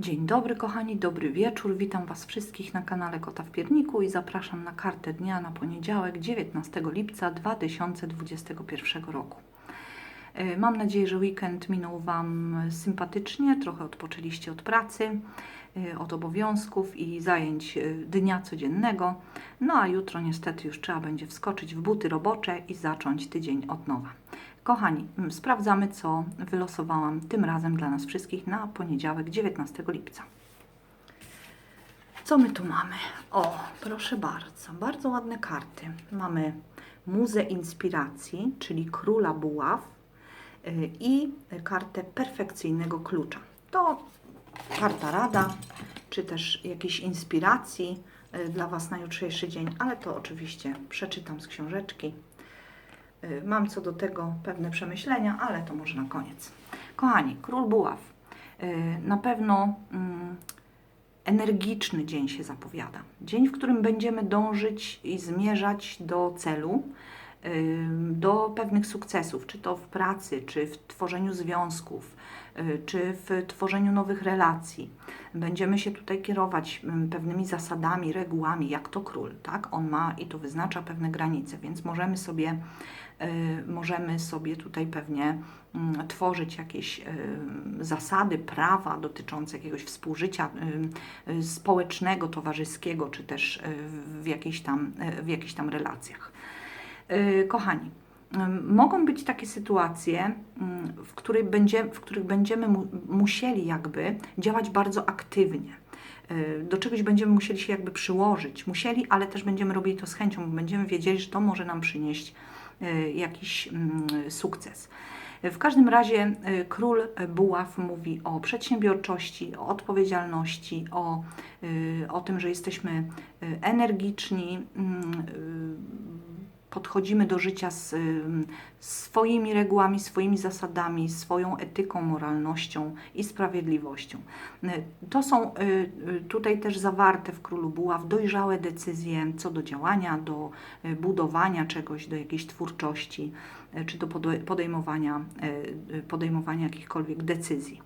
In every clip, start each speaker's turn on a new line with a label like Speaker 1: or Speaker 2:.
Speaker 1: Dzień dobry kochani, dobry wieczór. Witam Was wszystkich na kanale Kota w Pierniku i zapraszam na kartę dnia na poniedziałek 19 lipca 2021 roku. E, Mam nadzieję, że weekend minął Wam sympatycznie, trochę odpoczęliście od pracy, e, od obowiązków i zajęć e, dnia codziennego. No a jutro niestety już trzeba będzie wskoczyć w buty robocze i zacząć tydzień od nowa. Kochani, m, sprawdzamy, co wylosowałam tym razem dla nas wszystkich na poniedziałek 19 lipca. Co my tu mamy? O, proszę bardzo, bardzo ładne karty. Mamy Muzę Inspiracji, czyli Króla Buław y, i kartę Perfekcyjnego Klucza. To karta rada, czy też jakiejś inspiracji y, dla Was na jutrzejszy dzień, ale to oczywiście przeczytam z książeczki. Y, Mam co do tego pewne przemyślenia, ale to może na koniec. Kochani, Król Buław. y, Na pewno mm, energiczny dzień się zapowiada. Dzień, w którym będziemy dążyć i zmierzać do celu, do pewnych sukcesów, czy to w pracy, czy w tworzeniu związków, y, czy w tworzeniu nowych relacji. Będziemy się tutaj kierować pewnymi zasadami, regułami, jak to król, tak? On ma i to wyznacza pewne granice, więc możemy sobie, y, możemy sobie tutaj pewnie mm, tworzyć jakieś zasady, prawa dotyczące jakiegoś współżycia społecznego, towarzyskiego, czy też y, w jakichś tam, w jakichś tam relacjach. Y, Kochani, mogą być takie sytuacje, w, której będzie, w których będziemy mu, musieli jakby działać bardzo aktywnie. Y, Do czegoś będziemy musieli się jakby przyłożyć. Musieli, ale też będziemy robili to z chęcią, bo będziemy wiedzieli, że to może nam przynieść y, jakiś sukces. W każdym razie król Buław mówi o przedsiębiorczości, o odpowiedzialności, o, o tym, że jesteśmy energiczni, podchodzimy do życia z swoimi regułami, swoimi zasadami, swoją etyką, moralnością i sprawiedliwością. Y, To są y, y, tutaj też zawarte w Królu Buław dojrzałe decyzje co do działania, do budowania czegoś, do jakiejś twórczości, czy do pode- podejmowania, podejmowania jakichkolwiek decyzji.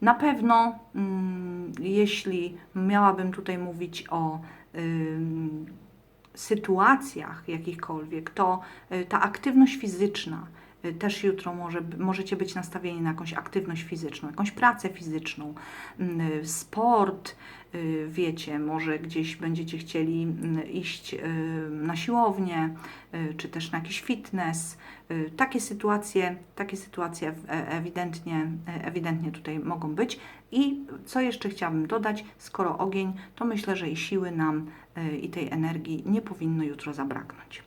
Speaker 1: Na pewno, mm, jeśli miałabym tutaj mówić o sytuacjach jakichkolwiek, to y, ta aktywność fizyczna, też jutro może, możecie być nastawieni na jakąś aktywność fizyczną, jakąś pracę fizyczną, mm, y, sport, y, wiecie, może gdzieś będziecie chcieli mm, iść y, na siłownię, y, czy też na jakiś fitness. Y, Takie sytuacje, takie sytuacje e- ewidentnie, e, ewidentnie tutaj mogą być. I co jeszcze chciałabym dodać, skoro ogień, to myślę, że i siły nam y, i tej energii nie powinno jutro zabraknąć.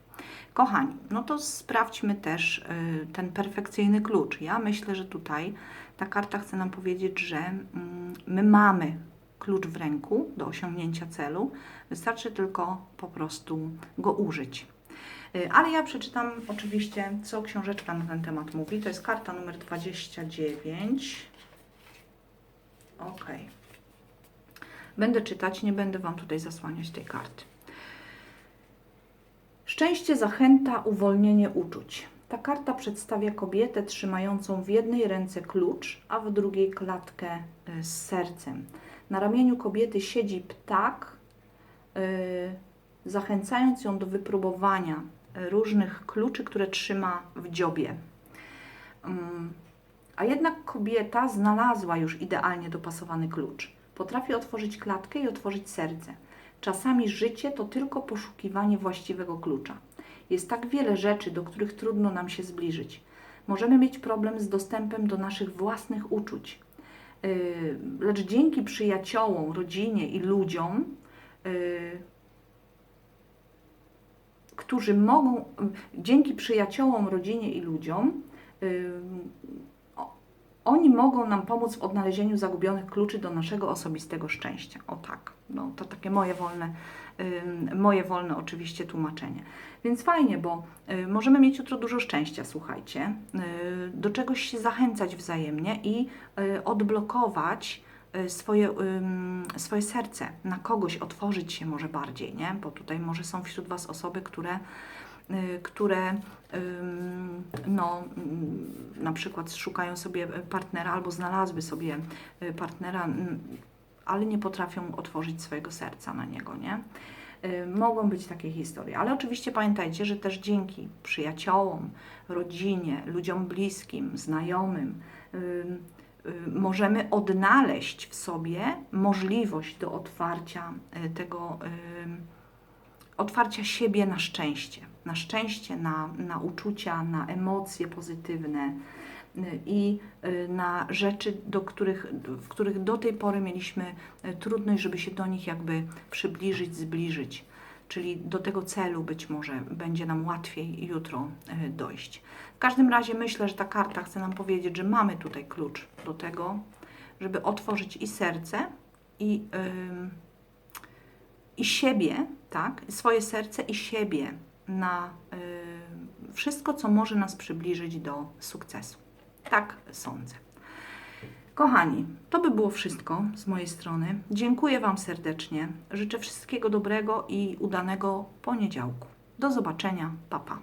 Speaker 1: Kochani, no to sprawdźmy też y, ten perfekcyjny klucz. Ja myślę, że tutaj ta karta chce nam powiedzieć, że mm, my mamy klucz w ręku do osiągnięcia celu, wystarczy tylko po prostu go użyć. Y, Ale ja przeczytam oczywiście, co książeczka na ten temat mówi. To jest karta numer 29. Ok. Będę czytać, nie będę Wam tutaj zasłaniać tej karty. Szczęście, zachęta, uwolnienie uczuć. Ta karta przedstawia kobietę trzymającą w jednej ręce klucz, a w drugiej klatkę y, z sercem. Na ramieniu kobiety siedzi ptak, y, zachęcając ją do wypróbowania y, różnych kluczy, które trzyma w dziobie. Mm, A jednak kobieta znalazła już idealnie dopasowany klucz. Potrafi otworzyć klatkę i otworzyć serce. Czasami życie to tylko poszukiwanie właściwego klucza. Jest tak wiele rzeczy, do których trudno nam się zbliżyć. Możemy mieć problem z dostępem do naszych własnych uczuć. Yy, Lecz dzięki przyjaciołom, rodzinie i ludziom, yy, którzy mogą, dzięki przyjaciołom, rodzinie i ludziom, yy, oni mogą nam pomóc w odnalezieniu zagubionych kluczy do naszego osobistego szczęścia. O tak, no to takie moje wolne, moje wolne oczywiście tłumaczenie. Więc fajnie, bo y, możemy mieć jutro dużo szczęścia, słuchajcie, y, do czegoś się zachęcać wzajemnie i y, odblokować swoje, swoje serce, na kogoś otworzyć się może bardziej, nie? Bo tutaj może są wśród Was osoby, które które ym, no, mm, na przykład szukają sobie partnera albo znalazły sobie y, partnera, mm, ale nie potrafią otworzyć swojego serca na niego, nie? Y, Mogą być takie historie, ale oczywiście pamiętajcie, że też dzięki przyjaciołom, rodzinie, ludziom bliskim, znajomym, ym, y, możemy odnaleźć w sobie możliwość do otwarcia y, tego, otwarcia siebie na szczęście, na szczęście, na, na uczucia, na emocje pozytywne i y, na rzeczy, do których, w których do tej pory mieliśmy y, trudność, żeby się do nich jakby przybliżyć, zbliżyć. Czyli do tego celu być może będzie nam łatwiej jutro y, dojść. W każdym razie myślę, że ta karta chce nam powiedzieć, że mamy tutaj klucz do tego, żeby otworzyć i serce, i, ym, i siebie, tak? Swoje serce i siebie na y, wszystko, co może nas przybliżyć do sukcesu. Tak sądzę. Kochani, to by było wszystko z mojej strony. Dziękuję Wam serdecznie. Życzę wszystkiego dobrego i udanego poniedziałku. Do zobaczenia. Pa, pa.